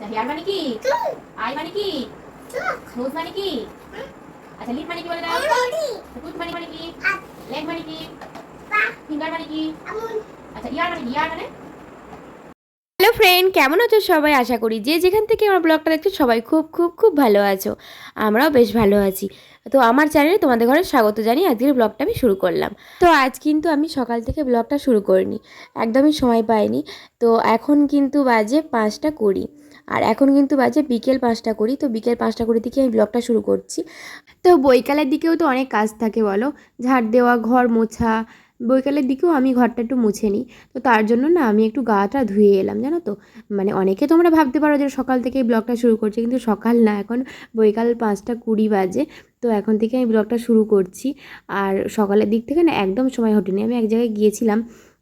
আচ্ছা হেয়ার মানে কি? আই মানে কি? নোজ মানে কি? আচ্ছা লিপ মানে কি বলে দাও? টুথ মানে মানে কি? লেগ মানে কি? ফিঙ্গার মানে কি? আচ্ছা ইয়ার মানে ইয়ার মানে? হ্যালো ফ্রেন্ড কেমন আছো সবাই? আশা করি যে যেখান থেকে আমার ব্লগটা দেখছ সবাই খুব খুব খুব ভালো আছো। আমরাও বেশ ভালো আছি। তো আমার চ্যানেলে তোমাদের ঘরে স্বাগত জানিয়ে আজকের ব্লগটা আমি শুরু করলাম। তো আজ কিন্তু আমি সকাল থেকে ব্লগটা শুরু করিনি। একদমই সময় পাইনি। তো এখন কিন্তু বাজে পাঁচটা কুড়ি। আর এখন কিন্তু বাজে বিকেল পাঁচটা করি তো বিকেল পাঁচটা কুড়ি থেকে আমি ব্লগটা শুরু করছি। তো বৈকালের দিকেও তো অনেক কাজ থাকে বলো, ঝাড় দেওয়া, ঘর মোছা, বৈকালের দিকেও আমি ঘরটা একটু মুছে নিই। তো তার জন্য না আমি একটু গাটা ধুয়ে এলাম, জানো তো? মানে অনেকে তোমরা ভাবতে পারো যে সকাল থেকে ব্লগটা শুরু করছে, কিন্তু সকাল না, এখন বৈকাল পাঁচটা কুড়ি বাজে, তো এখন থেকে আমি ব্লগটা শুরু করছি। আর সকালের দিক থেকে না একদম সময় হটেনি আমি এক জায়গায় গিয়েছিলাম।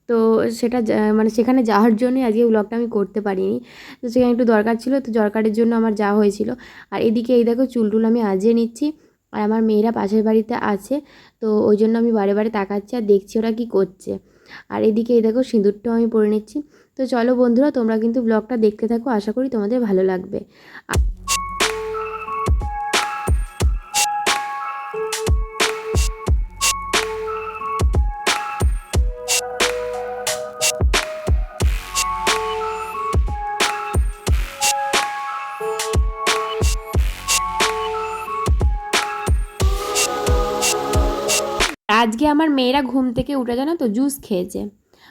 তো সেটা মানে সেখানে যাওয়ার জন্যই আজকে ব্লগটা আমি করতে পারিনি। তো সেখানে একটু দরকার ছিল, তো দরকারের জন্য আমার যাওয়া হয়েছিল। আর এদিকে এই দেখো চুল টুল আমি আজিয়ে নিচ্ছি, আর আমার মেয়েরা পাশের বাড়িতে আছে, তো ওই জন্য আমি বারে বারে তাকাচ্ছি আর দেখছি ওরা কী করছে। আর এদিকে এই দেখো সিঁদুরটাও আমি পরে নিচ্ছি। তো চলো বন্ধুরা, তোমরা কিন্তু ব্লগটা দেখতে থাকো, আশা করি তোমাদের ভালো লাগবে। আমার মেয়েরা ঘুম থেকে উঠে জানো তো জুস খেয়েছে।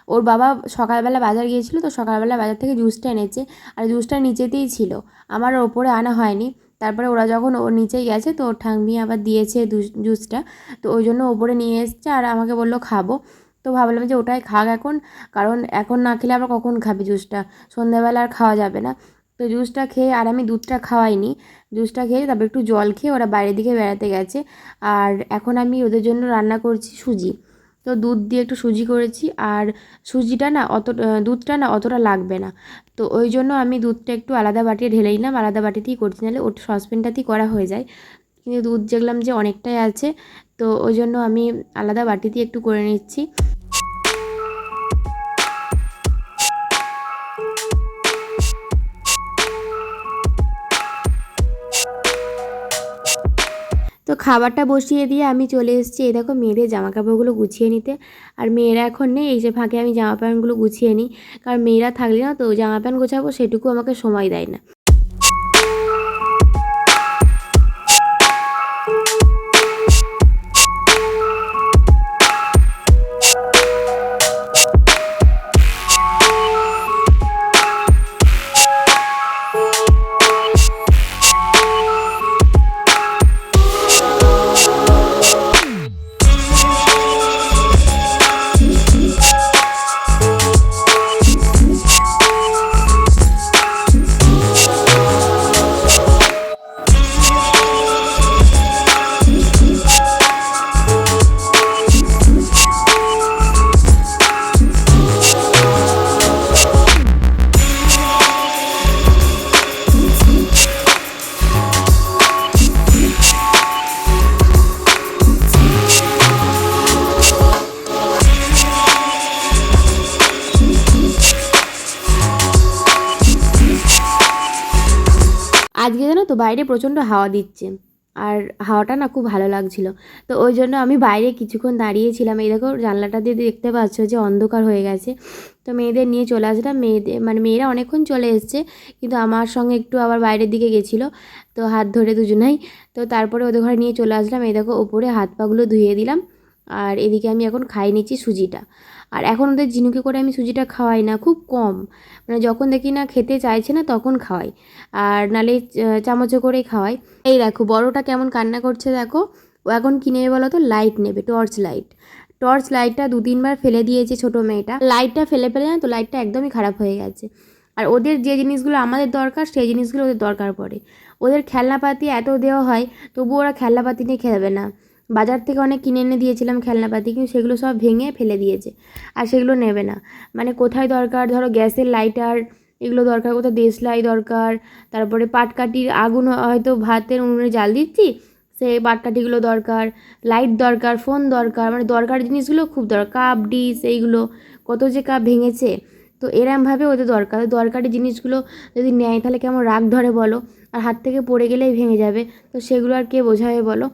ওর বাবা সকালবেলা বাজার গিয়েছিল তো সকালবেলা বাজার থেকে জুসটা এনেছে আর জুসটা নিচেতেই ছিল। আমার ওপরে আনা হয়নি। তারপরে ওরা যখন ওর নিচেই গেছে তো ওর ঠাংমি আবার দিয়েছে জুসটা তো ওই জন্য ওপরে নিয়ে এসছে আর আমাকে বলল, খাব। তো ভাবলাম যে ওটাই খাক এখন। কারণ এখন না খেলে আবার কখন খাবি জুসটা সন্ধ্যাবেলা আর খাওয়া যাবে না। তো জুসটা খেয়ে আর আমি দুধটা খাওয়াইনি। জুসটা খেয়ে তারপর একটু জল খেয়ে ওরা বাইরের দিকে বেড়াতে গেছে। আর এখন আমি ওদের জন্য রান্না করছি সুজি। তো দুধ দিয়ে একটু সুজি করেছি আর সুজিটা না অত দুধটা না অতটা লাগবে না। তো ওই জন্য আমি দুধটা একটু আলাদা বাটিয়ে ঢেলে নিলাম। আলাদা বাটিতেই করছি, নাহলে ওটা সসপ্যানটাতেই করা হয়ে যায়। কিন্তু দুধ দেখলাম যে অনেকটাই আছে। তো ওই জন্য আমি আলাদা বাটিতেই একটু করে নিচ্ছি। খাবারটা বসিয়ে দিয়ে আমি চলে এসেছি। এই দেখো মেয়েদের জামা কাপড়গুলো গুছিয়ে নিতে। আর মেয়েরা এখন নেই, এই যে ফাঁকে আমি জামা প্যান্টগুলো গুছিয়ে নিই। কারণ মেয়েরা থাকলে না তো জামা প্যান্ট গোছাবো, সেটুকু আমাকে সময় দেয় না। তো বাইরে প্রচণ্ড হাওয়া দিচ্ছে। আর হাওয়াটা না খুব ভালো লাগছিল। তো ওই জন্য আমি বাইরে কিছুক্ষণ দাঁড়িয়েছিলাম এই দেখো জানলাটা দিয়ে দেখতে পাচ্ছ যে অন্ধকার হয়ে গেছে। তো মেয়েদের নিয়ে চলে আসলাম। মেয়েদের মানে মেয়েরা অনেকক্ষণ চলে এসছে, কিন্তু আমার সঙ্গে একটু আবার বাইরের দিকে গেছিল। তো হাত ধরে দুজনাই। তো তারপরে ওদের ঘরে নিয়ে চলে আসলাম। এই দেখো ওপরে হাত পাগুলো ধুয়ে দিলাম। আর এদিকে আমি এখন খাই নিচ্ছি সুজিটা। আর এখন ওদের ঝিনুকে করে আমি সুজিটা খাওয়াই না, খুব কম। মানে যখন দেখি না খেতে চাইছে না তখন খাওয়াই। আর নালে চামচে করেই খাওয়াই। এই দেখো, বড়টা কেমন কান্না করছে দেখো। ও এখন কিনে নেবে বলো তো লাইট নেবে, টর্চ লাইট। টর্চ লাইটটা দু তিনবার ফেলে দিয়েছে ছোটো মেয়েটা। লাইটটা ফেলে ফেলে না তো, লাইটটা একদমই খারাপ হয়ে গেছে। আর ওদের যে জিনিসগুলো আমাদের দরকার, সেই জিনিসগুলো ওদের দরকার পড়ে। ওদের খেলনাপাতি এত দেওয়া হয় তবু ওরা খেলনাপাতি নিয়ে খেলবে না। বাজার থেকে অনেক কিনে এনে দিয়েছিলাম খেলনাপাতি, কিন্তু সেগুলো সব ভেঙে ফেলে দিয়েছে। আর সেগুলো নেবে না। মানে কোথায় দরকার? ধরো গ্যাসের লাইটার এগুলো দরকার, কোথাও দেশলাই দরকার, তারপরে পাটকাঠির আগুন হয়তো ভাতের উনুনে জাল দিচ্ছি সেই পাটকাঠিগুলো দরকার লাইট দরকার ফোন দরকার মানে দরকার জিনিসগুলো খুব দরকার কাপ ডিস এইগুলো, কত যে কাপ ভেঙেছে। তো এরমভাবে ওদের দরকার। দরকারি জিনিসগুলো যদি নেয়, তাহলে কেমন রাগ ধরে বলো? আর হাত থেকে পড়ে গেলেই ভেঙে যাবে। তো সেগুলো আর কে বোঝাবে বলো?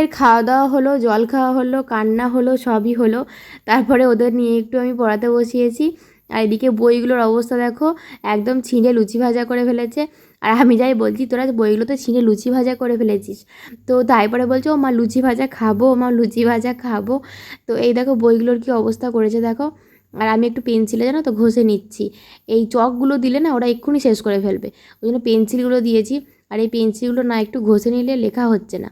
মেয়েদের খাওয়া দাওয়া হলো, জল খাওয়া হলো, কান্না হলো, সবই হলো। তারপরে ওদের নিয়ে একটু আমি পড়াতে বসিয়েছি। আর এদিকে বইগুলোর অবস্থা দেখো, একদম ছিঁড়ে লুচি ভাজা করে ফেলেছে। আর আমি যাই বলছি, তোরা বইগুলোতে ছিঁড়ে লুচি ভাজা করে ফেলেছিস। তো তারপরে বলছে, ও মা, লুচি ভাজা খাব মা, লুচি ভাজা খাব। তো এই দেখো বইগুলোর কি অবস্থা করেছে দেখো। আর আমি একটু পেন্সিলে জানো তো ঘষে নিচ্ছি। এই চকগুলো দিলে না ওরা এক্ষুনি শেষ করে ফেলবে। ওই জন্য পেন্সিলগুলো দিয়েছি। আর এই পেন্সিলগুলো না একটু ঘষে নিলে লেখা হচ্ছে না।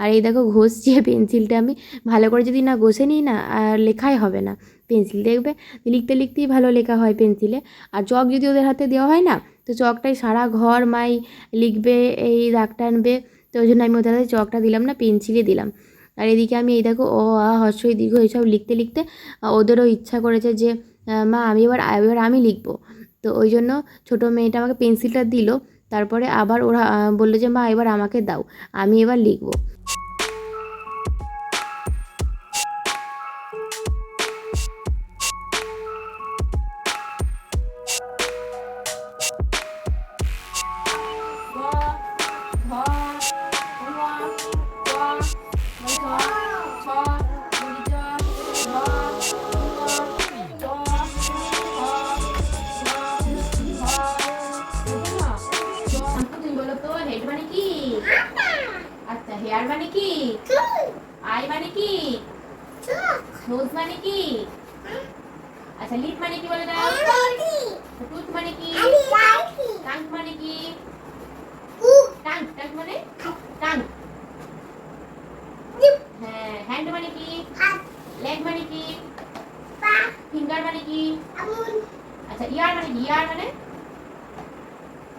আর এই দেখো ঘষছি, পেন্সিলটা আমি। ভালো করে যদি না ঘষে নিই না, আর লেখাই হবে না। পেন্সিল দেখবে? লিখতে লিখতেই ভালো লেখা হয় পেন্সিলে। আর চক যদি ওদের হাতে দেওয়া হয় না, তো চকটাই সারা ঘর মাই লিখবে, এই দাগ টানবে। তো ওই জন্য আমি ওদের হাতে চকটা দিলাম না, পেন্সিলে দিলাম। আর এদিকে আমি এই দেখো ও আ হর্ষই দীর্ঘ এইসব লিখতে লিখতে ওদেরও ইচ্ছা করেছে যে মা, আমি এবার এবার আমি লিখব। তো ওই জন্য ছোটো মেয়েটা আমাকে পেন্সিলটা দিল। তারপরে আবার ওরা বলল যে, মা, এবার আমাকে দাও, আমি এবার লিখব। হেয়ার মানে কি আই মানে কি নোজ মানে কি আচ্ছা লিপ মানে কি বলে দাও টুথ মানে কি টাঙ্ক মানে কি টাঙ্ক টাঙ্ক মানে টাঙ্ক হ্যাঁ হ্যান্ড মানে কি লেগ মানে কি ফিঙ্গার মানে কি আচ্ছা ইয়ার মানে কি ইয়ার মানে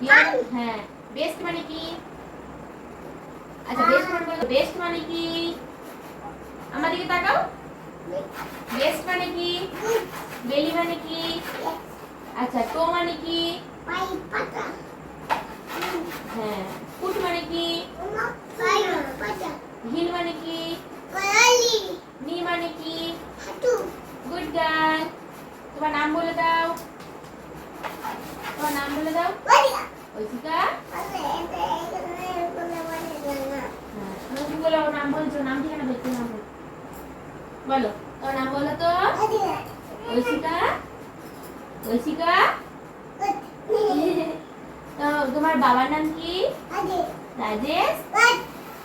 ইয়ার হ্যাঁ বেস্ট মানে কি আচ্ছা বেস্ট মানে বলো বেস্ট মানে কি আমার দিকে তাকাও বেস্ট মানে কি বেলি মানে কি আচ্ছা টো মানে কি হ্যাঁ ফুট মানে কি হিল মানে কি নি মানে কি গুড গার্ল তোমার নাম বলে দাও তোমার নাম বলে দাও ঐশিকা হ্যাঁ তুমি বলো ওর নাম বলছো, নাম ঠিকানা বলছো নাম বলো। তোমার নাম বলো তো। ঐশিকা ঐশিকা তো তোমার বাবার নাম কি? রাজেশ।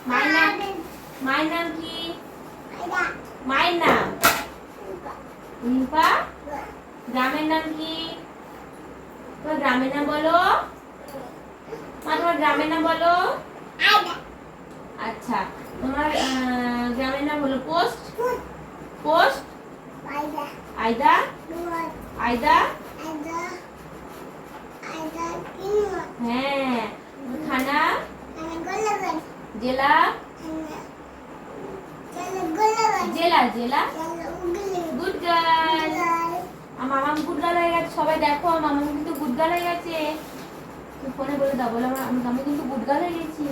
মায়ের নাম? মায়ের নাম কি? মায়ের নাম? রিম্পা গ্রামের নাম কি? তোমার গ্রামের নাম বলো। তোমার গ্রামের নাম বলো। আচ্ছা। তোমার গ্রামের নাম হলো পোস্ট? পোস্ট। আয়দা। আয়দা? হ্যাঁ। থানা? জেলা? জেলা জেলা? গুড গার্ল আমার মামা গুড গার্ল হয়ে গেছে। সবাই দেখো আমার মামা কিন্তু গুড গার্ল হয়ে গেছে। ফোনে বলে দাও, বলে আমার আমি আমি কিন্তু হয়ে গেছি।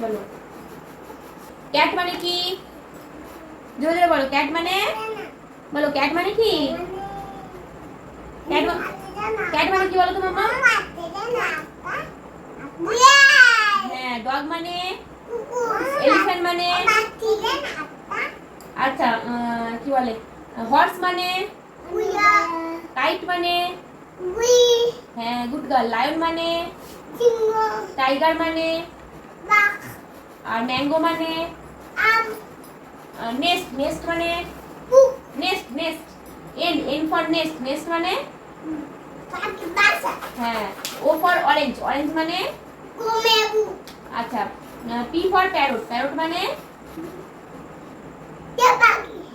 চলো। ক্যাট মানে কি? জোরে জোরে বলো, ক্যাট মানে? বলো, ক্যাট মানে কি? ক্যাট ক্যাট মানে কি বলো তো মামা হ্যাঁ ডগ মানে? এলিফ্যান্ট মানে? আচ্ছা কি বলে? হর্স মানে? কাইট মানে? হ্যাঁ গুড গার্ল লায়ন মানে? টাইগার মানে? আর ম্যাঙ্গো মানে? নেস্ট নেস্ট মানে? Nest nest N N for nest nest মানে? হ্যাঁ ও ফর অরেঞ্জ অরেঞ্জ মানে? আচ্ছা পি ফর প্যারট প্যারট মানে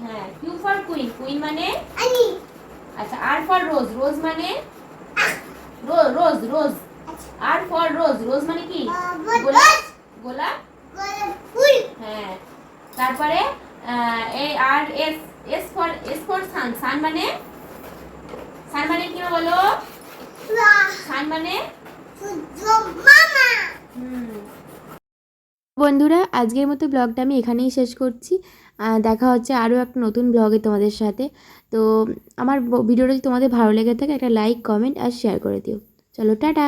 হ্যাঁ কিউ ফর কুইন কুইন মানে? আচ্ছা আর ফর রোজ রোজ মানে? রোজ রোজ। রোজ আর ফর রোজ রোজ মানে কি? গোলাপ। গোলাপ? ফুল। হ্যাঁ। তারপরে A R S S for S for sun. Sun মানে? সান মানে কি বলো? সান মানে? হুম। বন্ধুরা আজকের মতো ব্লগটা আমি এখানেই শেষ করছি। দেখা হচ্ছে আরও একটা নতুন ব্লগে তোমাদের সাথে। তো আমার ভিডিওটা যদি তোমাদের ভালো লেগে থাকে, একটা লাইক কমেন্ট আর শেয়ার করে দিও। চলো, টাটা!